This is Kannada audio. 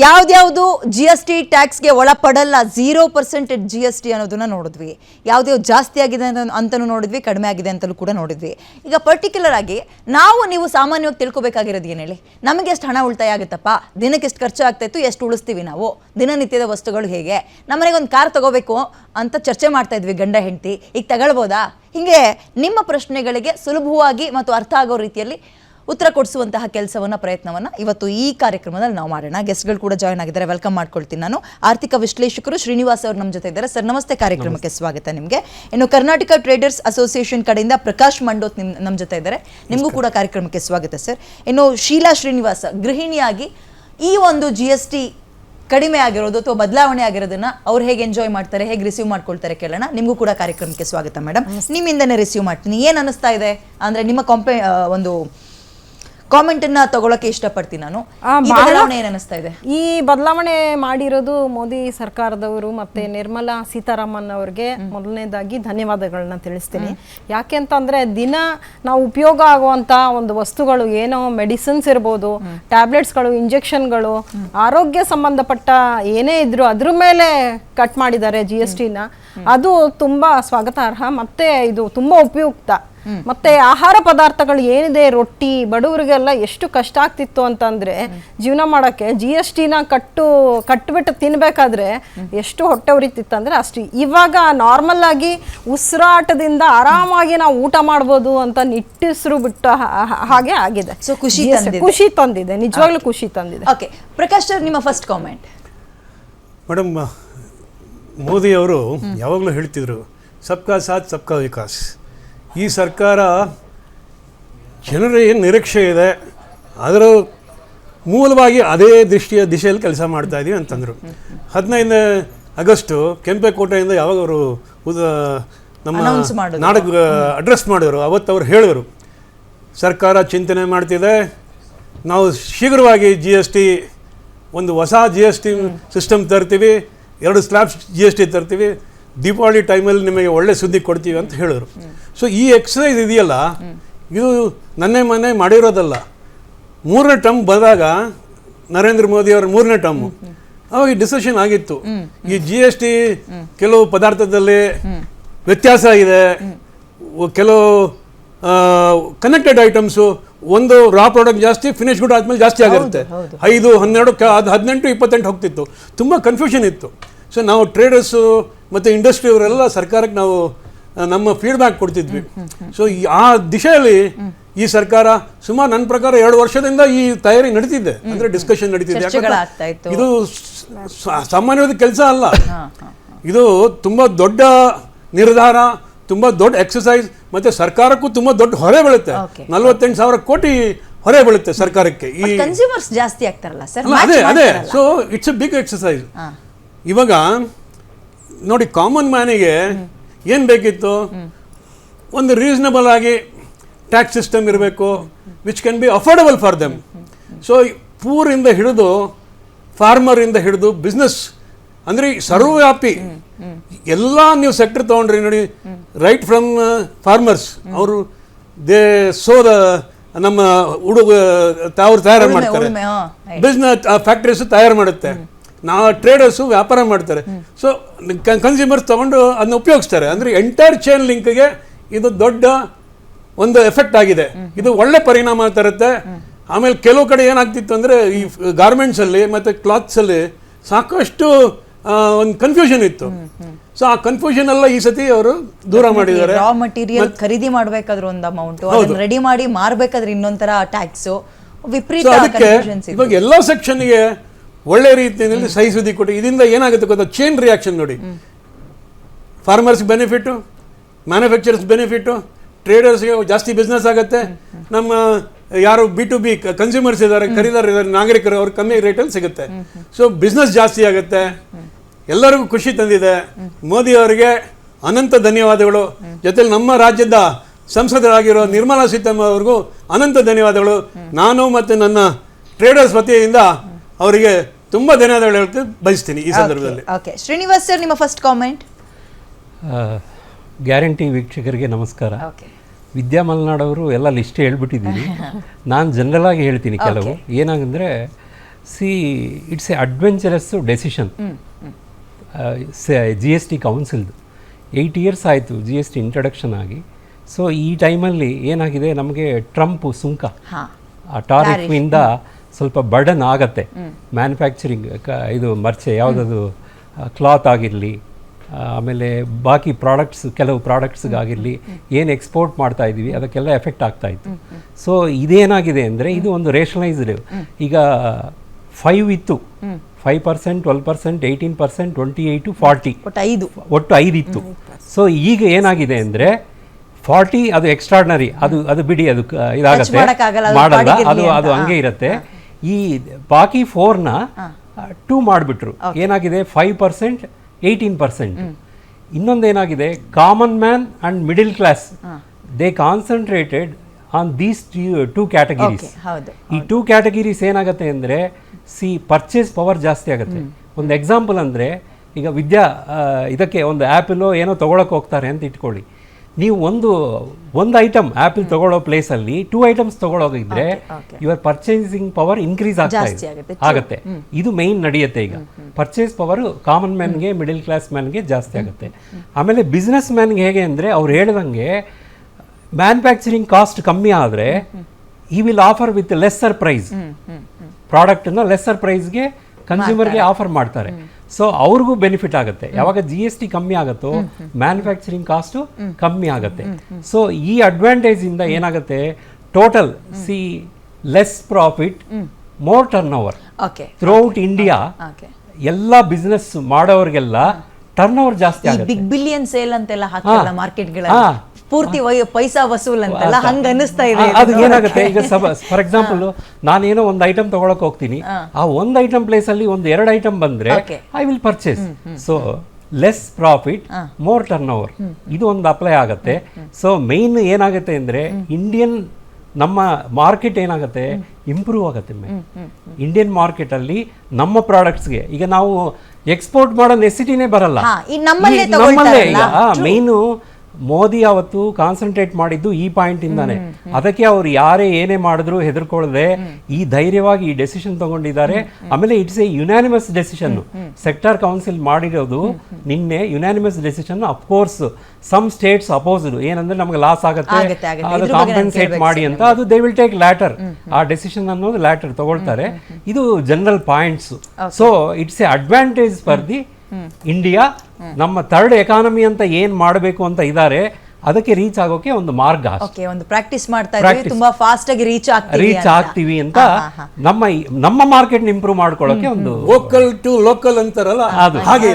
ಯಾವ್ದ್ಯಾವುದು ಜಿ ಎಸ್ ಟಿ ಟ್ಯಾಕ್ಸ್ಗೆ ಒಳಪಡಲ್ಲ zero percent G S T ಅನ್ನೋದನ್ನ ನೋಡಿದ್ವಿ. ಯಾವ್ದ್ಯಾವ್ದು ಜಾಸ್ತಿ ಆಗಿದೆ ಅಂತ- ಅಂತಲೂ ನೋಡಿದ್ವಿ, ಕಡಿಮೆ ಆಗಿದೆ ಅಂತಲೂ ಕೂಡ ನೋಡಿದ್ವಿ. ಈಗ ಪರ್ಟಿಕ್ಯುಲರ್ ಆಗಿ ನಾವು ನೀವು ಸಾಮಾನ್ಯವಾಗಿ ತಿಳ್ಕೊಬೇಕಾಗಿರೋದು ಏನು ಹೇಳಿ? ನಮಗೆ ಎಷ್ಟು ಹಣ ಉಳಿತಾಯ ಆಗುತ್ತಪ್ಪ? ದಿನಕ್ಕೆ ಎಷ್ಟು ಖರ್ಚು ಆಗ್ತಾಯಿತ್ತು ಎಷ್ಟು ಉಳಿಸ್ತೀವಿ ನಾವು? ದಿನನಿತ್ಯದ ವಸ್ತುಗಳು ಹೇಗೆ? ನಮ್ಮನೆಗೆ ಒಂದು ಕಾರ್ ತಗೋಬೇಕು ಅಂತ ಚರ್ಚೆ ಮಾಡ್ತಾ ಇದ್ವಿ ಗಂಡ, ಹೆಂಡತಿ. ಈಗ ತಗೊಳ್ಬೋದಾ? ಹೀಗೆ ನಿಮ್ಮ ಪ್ರಶ್ನೆಗಳಿಗೆ ಸುಲಭವಾಗಿ ಮತ್ತು ಅರ್ಥ ಆಗೋ ರೀತಿಯಲ್ಲಿ ಉತ್ತರ ಕೊಡಿಸುವಂತಹ ಕೆಲಸವನ್ನ ಪ್ರಯತ್ನವನ್ನ ಇವತ್ತು ಈ ಕಾರ್ಯಕ್ರಮದಲ್ಲಿ ನಾವು ಮಾಡೋಣ. ಗೆಸ್ಟ್ಗಳು ಕೂಡ ಜಾಯ್ನ್ ಆಗಿದ್ದಾರೆ. ವೆಲ್ಕಮ್ ಮಾಡ್ಕೊಳ್ತೀನಿ ನಾನು. ಆರ್ಥಿಕ ವಿಶ್ಲೇಷಕರು ಶ್ರೀನಿವಾಸ್ ಅವರು ನಮ್ಮ ಜೊತೆ ಇದ್ದಾರೆ. ಸರ್ ನಮಸ್ತೆ. ಕಾರ್ಯಕ್ರಮಕ್ಕೆ ಸ್ವಾಗತ ನಿಮಗೆ. ಇನ್ನು ಕರ್ನಾಟಕ ಟ್ರೇಡರ್ಸ್ ಅಸೋಸಿಯೇಷನ್ ಕಡೆಯಿಂದ ಪ್ರಕಾಶ್ ಮಂಡೋತ್ ನಿಮ್ ನಮ್ಮ ಜೊತೆ ಇದ್ದಾರೆ. ನಿಮಗೂ ಕೂಡ ಕಾರ್ಯಕ್ರಮಕ್ಕೆ ಸ್ವಾಗತ ಸರ್ ಇನ್ನು ಶೀಲಾ ಶ್ರೀನಿವಾಸ ಗೃಹಿಣಿಯಾಗಿ ಈ ಒಂದು ಜಿ ಎಸ್ ಟಿ ಕಡಿಮೆ ಆಗಿರೋದು ಅಥವಾ ಬದಲಾವಣೆ ಆಗಿರೋದನ್ನ ಅವ್ರು ಹೇಗೆ ಎಂಜಾಯ್ ಮಾಡ್ತಾರೆ ಹೇಗೆ ರಿಸೀವ್ ಮಾಡ್ಕೊಳ್ತಾರೆ ಕೇಳೋಣ. ನಿಮಗೂ ಕೂಡ ಕಾರ್ಯಕ್ರಮಕ್ಕೆ ಸ್ವಾಗತ ಮೇಡಮ್ ನಿಮ್ಮಿಂದನೇ ರಿಸೀವ್ ಮಾಡ್ತೀನಿ. ಏನು ಅನಿಸ್ತಾ ಇದೆ? ಅಂದ್ರೆ ನಿಮ್ಮ ಕಾಂಪೆ ಒಂದು ಕಾಮೆಂಟ್ ಅನ್ನ ತಗೊಳಕ್ಕೆ ಇಷ್ಟಪಡ್ತೀನಿ ನಾನು. ಈ ಬದಲಾವಣೆ ಏನ್ ಅನಿಸ್ತಾ ಇದೆ? ಈ ಬದಲಾವಣೆ ಮಾಡಿರೋದು ಮೋದಿ ಸರ್ಕಾರದವರು ಮತ್ತೆ ನಿರ್ಮಲಾ ಸೀತಾರಾಮನ್ ಅವ್ರಿಗೆ ಮೊದಲನೇದಾಗಿ ಧನ್ಯವಾದಗಳನ್ನ ತಿಳಿಸ್ತೀನಿ. ಯಾಕೆ ಅಂತಂದ್ರೆ ದಿನ ನಾವು ಉಪಯೋಗ ಆಗುವಂತ ಒಂದು ವಸ್ತುಗಳು ಏನೋ ಮೆಡಿಸಿನ್ಸ್ ಇರ್ಬೋದು ಟ್ಯಾಬ್ಲೆಟ್ಸ್ಗಳು ಇಂಜೆಕ್ಷನ್ಗಳು ಆರೋಗ್ಯ ಸಂಬಂಧಪಟ್ಟ ಏನೇ ಇದ್ರು ಅದ್ರ ಮೇಲೆ ಕಟ್ ಮಾಡಿದ್ದಾರೆ ಜಿ ಎಸ್ ಟಿನ ಅದು ತುಂಬಾ ಸ್ವಾಗತಾರ್ಹ ಮತ್ತೆ ಇದು ತುಂಬಾ ಉಪಯುಕ್ತ. ಮತ್ತೆ ಆಹಾರ ಪದಾರ್ಥಗಳು ಏನಿದೆ ರೊಟ್ಟಿ ಬಡವರಿಗೆಲ್ಲ ಎಷ್ಟು ಕಷ್ಟ ಆಗ್ತಿತ್ತು ಅಂತಂದ್ರೆ ಜೀವನ ಮಾಡಕ್ಕೆ ಜಿ ಎಸ್ ಟಿನ ಕಟ್ಟು ಕಟ್ಬಿಟ್ಟು ತಿನ್ಬೇಕಾದ್ರೆ ಎಷ್ಟು ಹೊಟ್ಟೆ ಉರಿತಿತ್ತಂದ್ರೆ ಅಷ್ಟು. ಇವಾಗ ನಾರ್ಮಲ್ ಆಗಿ ಉಸಿರಾಟದಿಂದ ಆರಾಮಾಗಿ ನಾವು ಊಟ ಮಾಡ್ಬೋದು ಅಂತ ನಿಟ್ಟಿಸ್ರು ಬಿಟ್ಟು ಹಾಗೆ ಆಗಿದೆ. ಸೊ ಖುಷಿ ತಂದಿದೆ. ಖುಷಿ ತಂದಿದೆ. ನಿಜವಾಗ್ಲೂ ಖುಷಿ ತಂದಿದೆ. ಓಕೆ ಪ್ರಕಾಶ್ ಸರ್ ನಿಮ್ಮ ಫಸ್ಟ್ ಕಾಮೆಂಟ್ ಮೇಡಮ್ ಮೋದಿ ಅವರು ಯಾವಾಗಲೂ ಹೇಳ್ತಿದ್ರು ಸಬ್ಕಾ ಸಾಥ್ ಸಬ್ಕಾ ವಿಕಾಸ್. ಈ ಸರ್ಕಾರ ಜನರ ಏನು ನಿರೀಕ್ಷೆ ಇದೆ? ಅದರ ಮೂಲವಾಗಿ ಅದೇ ದೃಷ್ಟಿಯ ದಿಶೆಯಲ್ಲಿ ಕೆಲಸ ಮಾಡ್ತಾ ಇದ್ದೀವಿ ಅಂತಂದರು. ಹದಿನೈದನೇ ಆಗಸ್ಟು ಕೆಂಪೇಕೋಟೆಯಿಂದ ಯಾವಾಗ ಅವರು ಉದ ನಮ್ಮ ನಾಡಕ್ ಅಡ್ರೆಸ್ ಮಾಡಿದರು. ಅವತ್ತು ಅವ್ರು ಹೇಳಿದರು ಸರ್ಕಾರ ಚಿಂತನೆ ಮಾಡ್ತಿದೆ ನಾವು ಶೀಘ್ರವಾಗಿ ಜಿ ಎಸ್ ಟಿ ಒಂದು ಹೊಸ ಜಿ ಎಸ್ ಟಿ ಸಿಸ್ಟಮ್ ತರ್ತೀವಿ ಎರಡು ಸ್ಲ್ಯಾಬ್ ಜಿ ಎಸ್ ಟಿ ತರ್ತೀವಿ ದೀಪಾವಳಿ ಟೈಮಲ್ಲಿ ನಿಮಗೆ ಒಳ್ಳೆ ಸುದ್ದಿ ಕೊಡ್ತೀವಿ ಅಂತ ಹೇಳಿದ್ರು. ಸೊ ಈ ಎಕ್ಸಸೈಸ್ ಇದೆಯಲ್ಲ? ಇದು ನನ್ನೇ ಮನೆ ಮಾಡಿರೋದಲ್ಲ. ಮೂರನೇ ಟರ್ಮ್ ಬಂದಾಗ ನರೇಂದ್ರ ಮೋದಿ ಅವರ ಮೂರನೇ ಟರ್ಮು ಅವಾಗ ಡಿಸಿಷನ್ ಆಗಿತ್ತು. ಈ ಜಿ ಎಸ್ ಟಿ ಕೆಲವು ಪದಾರ್ಥದಲ್ಲಿ ವ್ಯತ್ಯಾಸ ಇದೆ. ಕೆಲವು ಕನೆಕ್ಟೆಡ್ ಐಟಮ್ಸು ಒಂದು ರಾ ಪ್ರಾಡಕ್ಟ್ ಜಾಸ್ತಿ ಫಿನಿಶ್ ಗುಡ್ ಆದ್ಮೇಲೆ ಜಾಸ್ತಿ ಆಗಿರುತ್ತೆ. ಐದು ಹನ್ನೆರಡು ಅದು ಹದಿನೆಂಟು ಇಪ್ಪತ್ತೆಂಟು ಹೋಗ್ತಿತ್ತು. ತುಂಬ ಕನ್ಫ್ಯೂಷನ್ ಇತ್ತು. ಸೊ ನಾವು ಟ್ರೇಡರ್ಸು ಮತ್ತು ಇಂಡಸ್ಟ್ರಿ ಅವರೆಲ್ಲ ಸರ್ಕಾರಕ್ಕೆ ನಾವು ನಮ್ಮ ಫೀಡ್ಬ್ಯಾಕ್ ಕೊಡ್ತಿದ್ವಿ. ಸೊ ಆ ದಿಶೆಯಲ್ಲಿ ಈ ಸರ್ಕಾರ ಸುಮಾರು ನನ್ನ ಪ್ರಕಾರ ಎರಡು ವರ್ಷದಿಂದ ಈ ತಯಾರಿ ನಡೀತಿದೆ ಅಂದರೆ ಡಿಸ್ಕಷನ್ ನಡೀತಿದೆ. ಯಾಕಂದ್ರೆ ಇದು ಸಾಮಾನ್ಯವಾದ ಕೆಲಸ ಅಲ್ಲ. ಇದು ತುಂಬಾ ದೊಡ್ಡ ನಿರ್ಧಾರ ತುಂಬಾ ದೊಡ್ಡ ಎಕ್ಸಸೈಸ್ ಮತ್ತೆ ಸರ್ಕಾರಕ್ಕೂ ತುಂಬಾ ದೊಡ್ಡ ಹೊರೆ ಬೀಳುತ್ತೆ. ನಲ್ವತ್ತೆಂಟು ಸಾವಿರ ಕೋಟಿ ಹೊರೆ ಬೀಳುತ್ತೆ ಸರ್ಕಾರಕ್ಕೆ. ಈ ಕನ್ಸ್ಯೂಮರ್ಸ್ ಜಾಸ್ತಿ ಆಗ್ತಾರಲ್ಲ ಸರ್ ಅದೇ ಅದೇ. So it's a big exercise ಇವಾಗ ನೋಡಿ ಕಾಮನ್ ಮ್ಯಾನಿಗೆ ಏನು ಬೇಕಿತ್ತು? ಒಂದು ರೀಸನಬಲ್ ಆಗಿ ಟ್ಯಾಕ್ಸ್ ಸಿಸ್ಟಮ್ ಇರಬೇಕು which can be affordable for them so ಪೂರಿಂದ ಹಿಡಿದು ಫಾರ್ಮರಿಂದ ಹಿಡಿದು ಬಿಸ್ನೆಸ್ ಅಂದರೆ ಸರ್ವವ್ಯಾಪಿ ಎಲ್ಲ ನೀವು ಸೆಕ್ಟರ್ ತೊಗೊಂಡ್ರಿ ನೋಡಿ ರೈಟ್ ಫ್ರಮ್ ಫಾರ್ಮರ್ಸ್ ಅವರು ದೇ ಸೋದ ನಮ್ಮ ಹುಡುಗ ತಾವ್ರು ತಯಾರು ಮಾಡ್ತಾರೆ. ಬಿಸ್ನೆಸ್ ಫ್ಯಾಕ್ಟ್ರೀಸ್ ತಯಾರು ಮಾಡುತ್ತೆ. ನಾವು ಟ್ರೇಡರ್ಸು ವ್ಯಾಪಾರ ಮಾಡ್ತಾರೆ. ಸೊ ಕನ್ಸ್ಯೂಮರ್ಸ್ ತೊಗೊಂಡು ಅದನ್ನ ಉಪಯೋಗಿಸ್ತಾರೆ. ಅಂದ್ರೆ ಎಂಟೈರ್ ಚೈನ್ ಲಿಂಕ್ಗೆ ಇದು ದೊಡ್ಡ ಒಂದು ಎಫೆಕ್ಟ್ ಆಗಿದೆ. ಇದು ಒಳ್ಳೆ ಪರಿಣಾಮ ತರುತ್ತೆ. ಆಮೇಲೆ ಕೆಲವು ಕಡೆ ಏನಾಗ್ತಿತ್ತು ಅಂದ್ರೆ ಈ ಗಾರ್ಮೆಂಟ್ಸಲ್ಲಿ ಅಲ್ಲಿ ಮತ್ತೆ ಕ್ಲಾತ್ಸ್ ಅಲ್ಲಿ ಸಾಕಷ್ಟು ಒಂದು ಕನ್ಫ್ಯೂಷನ್ ಇತ್ತು. ಸೊ ಆ ಕನ್ಫ್ಯೂಷನ್ ಎಲ್ಲ ಈ ಸತಿ ಅವರು ದೂರ ಮಾಡಿದ್ದಾರೆ. ರಾ ಮಟೀರಿಯಲ್ ಖರೀದಿ ಮಾಡಬೇಕಾದ್ರೆ ಒಂದು ಅಮೌಂಟ್ ಅದನ್ನ ರೆಡಿ ಮಾಡಿ ಮಾರ್ಬೇಕಾದ್ರೆ ಇನ್ನೊಂಥರ ಟ್ಯಾಕ್ಸು ವಿಪರೀತ ಅದಕ್ಕೆ. ಇವಾಗ ಎಲ್ಲ ಸೆಕ್ಷನ್ಗೆ ಒಳ್ಳೆ ರೀತಿಯಲ್ಲಿ ಸಹಿಸುದಿ ಕೊಟ್ಟು, ಇದರಿಂದ ಏನಾಗುತ್ತೆ ಗೊತ್ತಾ? ಚೇನ್ ರಿಯಾಕ್ಷನ್ ನೋಡಿ. ಫಾರ್ಮರ್ಸ್ ಬೆನಿಫಿಟ್ಟು ಮ್ಯಾನುಫ್ಯಾಕ್ಚರ್ಸ್ ಬೆನಿಫಿಟ್ಟು ಟ್ರೇಡರ್ಸ್ಗೆ ಜಾಸ್ತಿ ಬಿಸ್ನೆಸ್ ಆಗುತ್ತೆ. ನಮ್ಮ ಯಾರು ಬಿ ಟು ಬಿ ಕನ್ಸ್ಯೂಮರ್ಸ್ ಇದ್ದಾರೆ ಖರೀದಾರ ಇದ್ದಾರೆ, ನಾಗರಿಕರು ಅವ್ರಿಗೆ ಕಮ್ಮಿ ರೇಟಲ್ಲಿ ಸಿಗುತ್ತೆ. ಸೊ ಬಿಸ್ನೆಸ್ ಜಾಸ್ತಿ ಆಗುತ್ತೆ. ಎಲ್ಲರಿಗೂ ಖುಷಿ ತಂದಿದೆ. ಮೋದಿ ಅವರಿಗೆ ಅನಂತ ಧನ್ಯವಾದಗಳು. ಜೊತೆಲಿ ನಮ್ಮ ರಾಜ್ಯದ ಸಂಸದರಾಗಿರೋ ನಿರ್ಮಲಾ ಸೀತಾರಾಮನ್ ಅವ್ರಿಗೂ ಅನಂತ ಧನ್ಯವಾದಗಳು. ನಾನು ಮತ್ತು ನನ್ನ ಟ್ರೇಡರ್ಸ್ ವತಿಯಿಂದ ಅವರಿಗೆ ತುಂಬ ಧನ್ಯವಾದಗಳು ಹೇಳಕ್ಕೆ ಬಯಸ್ತೀನಿ ಈ ಸಂದರ್ಭದಲ್ಲಿ. ಓಕೆ ಶ್ರೀನಿವಾಸ್ ಸರ್ ನಿಮ್ಮ ಫಸ್ಟ್ ಕಾಮೆಂಟ್ ಗ್ಯಾರಂಟಿ ವೀಕ್ಷಕರಿಗೆ ನಮಸ್ಕಾರ. ಓಕೆ ವಿದ್ಯಾ ಮಲ್ನಾಡ್ ಅವರು ಎಲ್ಲ ಲಿಸ್ಟ್ ಹೇಳ್ಬಿಟ್ಟಿದ್ದೀನಿ. ನಾನು ಜನರಲ್ ಆಗಿ ಹೇಳ್ತೀನಿ ಕೆಲವು. ಏನಾಗಂದ್ರೆ see it's a adventurous decision G S T ಕೌನ್ಸಿಲ್ದು eight years ಆಯಿತು ಜಿ ಎಸ್ ಟಿ ಇಂಟ್ರಡಕ್ಷನ್ ಆಗಿ. ಸೊ ಈ ಟೈಮಲ್ಲಿ ಏನಾಗಿದೆ ನಮಗೆ ಟ್ರಂಪ್ ಸುಂಕ. ಆ ಟಾರಿಫ್ನಿಂದ ಸ್ವಲ್ಪ ಬರ್ಡನ್ ಆಗತ್ತೆ. ಮ್ಯಾನುಫ್ಯಾಕ್ಚರಿಂಗ್ ಇದು ಮರ್ಚೆ ಯಾವುದದು ಕ್ಲಾತ್ ಆಗಿರಲಿ ಆಮೇಲೆ ಬಾಕಿ ಪ್ರಾಡಕ್ಟ್ಸ್ ಕೆಲವು ಪ್ರಾಡಕ್ಟ್ಸ್ಗಾಗಿರಲಿ ಏನು ಎಕ್ಸ್ಪೋರ್ಟ್ ಮಾಡ್ತಾ ಇದ್ದೀವಿ ಅದಕ್ಕೆಲ್ಲ ಎಫೆಕ್ಟ್ ಆಗ್ತಾ ಇತ್ತು. ಸೊ ಇದೇನಾಗಿದೆ ಅಂದರೆ ಇದು ಒಂದು ರೇಷನಲೈಸ್ಡ್ ಈಗ ಫೈವ್ ಇತ್ತು. Five percent twelve percent eighteen percent twenty eight forty ಒಟ್ಟು ಐದು. ಒಟ್ಟು ಐದಿತ್ತು ಸೊ ಈಗ ಏನಾಗಿದೆ ಅಂದರೆ ಫಾರ್ಟಿ ಅದು ಎಕ್ಸ್ಟ್ರಾರ್ಡನರಿ ಅದು ಅದು ಬಿಡಿ ಅದು ಇದಾಗುತ್ತೆ. ಮಾಡಲ್ಲ ಅದು ಅದು ಹಂಗೆ ಇರುತ್ತೆ. ಈ ಬಾಕಿ ಫೋರ್ನ ಟೂ ಮಾಡಿಬಿಟ್ರು. ಏನಾಗಿದೆ? Five percent eighteen percent ಇನ್ನೊಂದೇನಾಗಿದೆ? Common man and middle class they concentrated on these two categories ಈ ಟೂ ಕ್ಯಾಟಗಿರೀಸ್ ಏನಾಗುತ್ತೆ ಅಂದರೆ ಸಿ ಪರ್ಚೇಸ್ ಪವರ್ ಜಾಸ್ತಿ ಆಗುತ್ತೆ. ಒಂದು ಎಕ್ಸಾಂಪಲ್ ಅಂದರೆ ಈಗ ವಿದ್ಯಾ ಇದಕ್ಕೆ ಒಂದು ಆ್ಯಪಲ್ಲೋ ಏನೋ ತೊಗೊಳಕ್ಕೆ ಹೋಗ್ತಾರೆ ಅಂತ ಇಟ್ಕೊಳ್ಳಿ. ನೀವು ಒಂದು ಒಂದು ಐಟಮ್ ಆ್ಯಪಲ್ ತಗೊಳ್ಳೋ ಪ್ಲೇಸಲ್ಲಿ ಟೂ ಐಟಮ್ಸ್ ತಗೊಳ್ಳೋದಿದ್ರೆ ಯುವರ್ ಪರ್ಚೇಸಿಂಗ್ ಪವರ್ ಇನ್ಕ್ರೀಸ್ ಆಗ್ತಾ ಇದೆ. ಆಗುತ್ತೆ, ಆಗುತ್ತೆ. ಇದು ಮೇಯ್ನ್ ನಡೆಯುತ್ತೆ ಈಗ. ಪರ್ಚೇಸ್ ಪವರ್ ಕಾಮನ್ ಮ್ಯಾನ್ಗೆ ಮಿಡಿಲ್ ಕ್ಲಾಸ್ ಮ್ಯಾನ್ಗೆ ಜಾಸ್ತಿ ಆಗುತ್ತೆ. ಆಮೇಲೆ ಬಿಸ್ನೆಸ್ ಮ್ಯಾನ್ಗೆ ಹೇಗೆ ಅಂದರೆ ಅವ್ರು ಹೇಳ್ದಂಗೆ ಮ್ಯಾನುಫ್ಯಾಕ್ಚರಿಂಗ್ ಕಾಸ್ಟ್ ಕಮ್ಮಿ ಆದರೆ ಈ will offer with lesser price ಪ್ರಾಡಕ್ಟನ್ನು ಲೆಸ್ಸರ್ ಪ್ರೈಸ್ಗೆ ಕನ್ಸ್ಯೂಮರ್ಗೆ ಆಫರ್ ಮಾಡ್ತಾರೆ. ಸೊ ಅವ್ರಿಗೂ ಬೆನಿಫಿಟ್ ಆಗುತ್ತೆ. ಯಾವಾಗ ಜಿ ಎಸ್ ಟಿ ಕಮ್ಮಿ ಆಗುತ್ತೋ ಮ್ಯಾನುಫ್ಯಾಕ್ಚರಿಂಗ್ ಕಾಸ್ಟು ಕಮ್ಮಿ ಆಗುತ್ತೆ. ಸೊ ಈ ಅಡ್ವಾಂಟೇಜ್ ಇಂದ ಏನಾಗುತ್ತೆ? Total see less profit more turnover okay throughout India ಎಲ್ಲ ಬಿಸ್ನೆಸ್ ಮಾಡೋರಿಗೆಲ್ಲ ಟರ್ನ್ ಓವರ್ ಜಾಸ್ತಿ ಬಿಗ್ ಬಿಲಿಯನ್ ಸೇಲ್ ಅಂತೆಲ್ಲ ಹಾ. ಪೂರ್ತಿ ಪೈಸಾ ವಸೂಲ್ ಅಂತಲ್ಲ ಹಂಗ ಅನಿಸ್ತಾ ಇದೆ ಅದು ಏನಾಗುತ್ತೆ? ಈಗ ಫಾರ್ ಎಕ್ಸಾಂಪಲ್ ನಾನೇನೋ ಒಂದು ಐಟಮ್ ತಗೊಳಕ್ ಹೋಗ್ತೀನಿ. ಆ ಒಂದು ಐಟಮ್ ಪ್ಲೇಸ್ ಅಲ್ಲಿ ಒಂದು ಎರಡು ಐಟಮ್ ಬಂದ್ರೆ I will purchase so less profit more turnover ಇದು ಒಂದು ಅಪ್ಲೈ ಆಗುತ್ತೆ. ಸೊ ಮೇನ್ ಏನಾಗುತ್ತೆ ಅಂದ್ರೆ ಇಂಡಿಯನ್ ನಮ್ಮ ಮಾರ್ಕೆಟ್ ಏನಾಗುತ್ತೆ? ಇಂಪ್ರೂವ್ ಆಗುತ್ತೆ ಇಂಡಿಯನ್ ಮಾರ್ಕೆಟ್ ಅಲ್ಲಿ ನಮ್ಮ ಪ್ರಾಡಕ್ಟ್ಸ್ಗೆ ಈಗ ನಾವು ಎಕ್ಸ್ಪೋರ್ಟ್ ಮಾಡೋ ನೆಸಿಟಿನೇ ಬರಲ್ಲ. ನಮ್ಮಲ್ಲೇ ಈ- ನಮ್ಮಲ್ಲೇ ಈಗ ಮೇನು ಮೋದಿ ಅವತ್ತು ಕಾನ್ಸಂಟ್ರೇಟ್ ಮಾಡಿದ್ದು ಈ ಪಾಯಿಂಟ್ ಇಂದಾನೆ. ಅದಕ್ಕೆ ಅವ್ರು ಯಾರೇ ಏನೇ ಮಾಡಿದ್ರು ಹೆದರ್ಕೊಳ್ಳದೆ ಈ ಧೈರ್ಯವಾಗಿ ಈ ಡೆಸಿಷನ್ ತಗೊಂಡಿದ್ದಾರೆ. ಆಮೇಲೆ it's a unanimous decision sector council ಮಾಡಿರೋದು ನಿನ್ನೆ unanimous decision of course some states opposed ಏನಂದ್ರೆ ನಮಗೆ ಲಾಸ್ ಆಗತ್ತೆ. ಅದು ಕಾಂಪೆನ್ಸೇಟ್ ಮಾಡಿ ಅಂತ ಅದು ದೇ ವಿಲ್ ಟೇಕ್ ಲ್ಯಾಟರ್ ಆ ಡೆಸಿಷನ್ ಅನ್ನೋದು ಲ್ಯಾಟರ್ ತಗೊಳ್ತಾರೆ. ಇದು general points so it's a advantage for the India ನಮ್ಮ ಥರ್ಡ್ ಎಕಾನಮಿ ಅಂತ ಏನ್ ಮಾಡಬೇಕು ಅಂತ ಇದ್ದಾರೆ ಅದಕ್ಕೆ ರೀಚ್ ಆಗೋಕೆ ಒಂದು ಮಾರ್ಗ ಓಕೆ ಒಂದು ಪ್ರಾಕ್ಟೀಸ್ ಮಾಡ್ತಾ ತುಂಬಾ ಫಾಸ್ಟ್ ಆಗಿ ರೀಚ್ ಆಗ್ತೀವಿ ರೀಚ್ ಅಂತ. ಆಗ್ತೀವಿ ಅಂತ. ನಮ್ಮ ನಮ್ಮ ಮಾರ್ಕೆಟ್ ಇಂಪ್ರೂವ್ ಮಾಡ್ಕೊಳ್ಳೋಕೆ ಒಂದು ಲೋಕಲ್ ಟು ಲೋಕಲ್ ಅಂತಾರಲ್ಲ? ಅದು. ಹಾಗೆ.